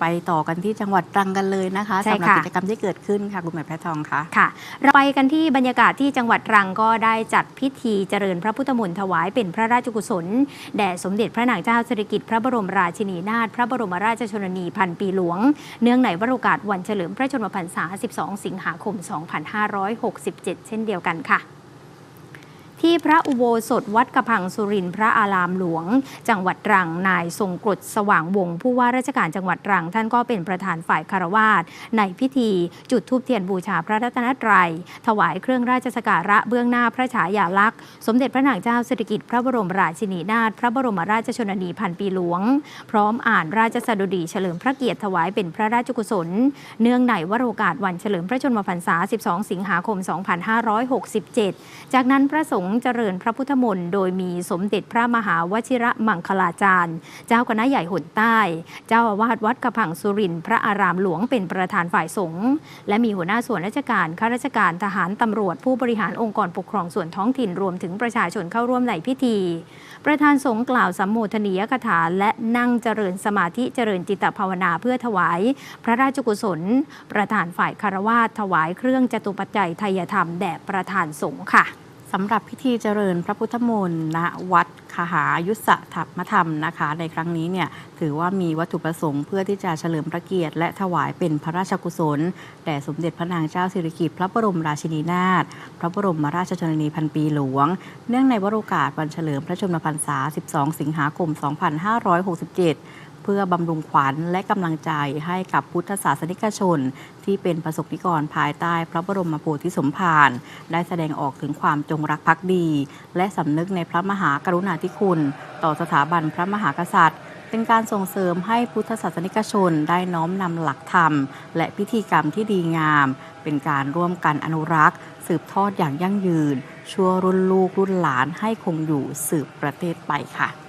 ไปต่อกันที่จังหวัดตรังกันเลยนะคะใช่สำหรับค่ะกิจกรรมที่เกิดขึ้นค่ะคุณหมายแพทย์ทองค่ะค่ะ เราไปกันที่บรรยากาศที่จังหวัดตรังก็ได้จัดพิธีเจริญพระพุทธมนต์ถวายเป็นพระราชกุศลแด่สมเด็จพระนางเจ้าสิริกิติ์พระบรมราชินีนาถพระบรมราชชนนีพันปีหลวง เนื่องในวโรกาสวันเฉลิมพระชนมพรรษา 12 สิงหาคม 2567 เช่นเดียวกันค่ะ ที่พระอุโบสถวัดกระพังสุรินทร์พระอารามหลวง จังหวัดตรังนายทรงกรดสว่างวงศ์ผู้ว่าราชการจังหวัดตรัง ท่านก็เป็นประธานฝ่ายคารวาสในพิธีจุดธูปเทียนบูชาพระรัตนตรัย ถวายเครื่องราชสการะเบื้องหน้าพระฉายาลักษณ์ สมเด็จพระนางเจ้าสิริกิติ์พระบรมราชินีนาถพระบรมราชชนนีพันปีหลวง พร้อมอ่านราชสดุดีเฉลิมพระเกียรติถวายเป็นพระราชกุศล เนื่องในวโรกาสวันเฉลิมพระชนมพรรษา 12 สิงหาคม 2567 จากนั้นพระสงฆ์เจริญพระพุทธมนต์โดยมีสมเด็จพระมหาวชิระมังคลาจารย์ เจ้าคณะใหญ่หนใต้ เจ้าอาวาสวัดกระพังสุรินทร์พระอารามหลวงเป็นประธานฝ่ายสงฆ์และมีหัวหน้าส่วนราชการข้าราชการทหารตำรวจผู้บริหารองค์กรปกครองส่วนท้องถิ่นรวมถึงประชาชนเข้าร่วมในพิธี ประธานสงฆ์กล่าวสัมโมทนียกถาและนั่งเจริญสมาธิเจริญจิตภาวนาเพื่อถวาย พระราชกุศล ประธานฝ่ายคารวาสถวายเครื่องจตุปัจจัยไทยธรรมแด่ประธานสงฆ์ค่ะ สำหรับพิธีเจริญพระพุทธมนต์ณวัดคหายุสธรรมธรรมนะคะ ในครั้งนี้เนี่ยถือว่ามีวัตถุประสงค์เพื่อที่จะเฉลิมพระเกียรติ และถวายเป็นพระราชกุศล แด่สมเด็จพระนางเจ้าสิริกิติ์พระบรมราชินีนาถพระบรมราชชนนีพันปีหลวง เนื่องในวโรกาสวันเฉลิมพระชนมพรรษา 12 สิงหาคม 2567 เพื่อบำรุงขวัญและกำลังใจให้กับพุทธศาสนิกชน ที่เป็นประสบนิกรภายใต้พระบรมโพธิสมภารได้แสดงออกถึงความจงรักภักดี และสำนึกในพระมหากรุณาธิคุณ ต่อสถาบันพระมหากษัตริย์เป็นการส่งเสริมให้พุทธศาสนิกชนได้น้อมนำหลักธรรม และพิธีกรรมที่ดีงาม เป็นการร่วมกันอนุรักษ์ สืบทอดอย่างยั่งยืน ชั่วรุ่นลูกรุ่นหลานให้คงอยู่สืบประเทศไปค่ะ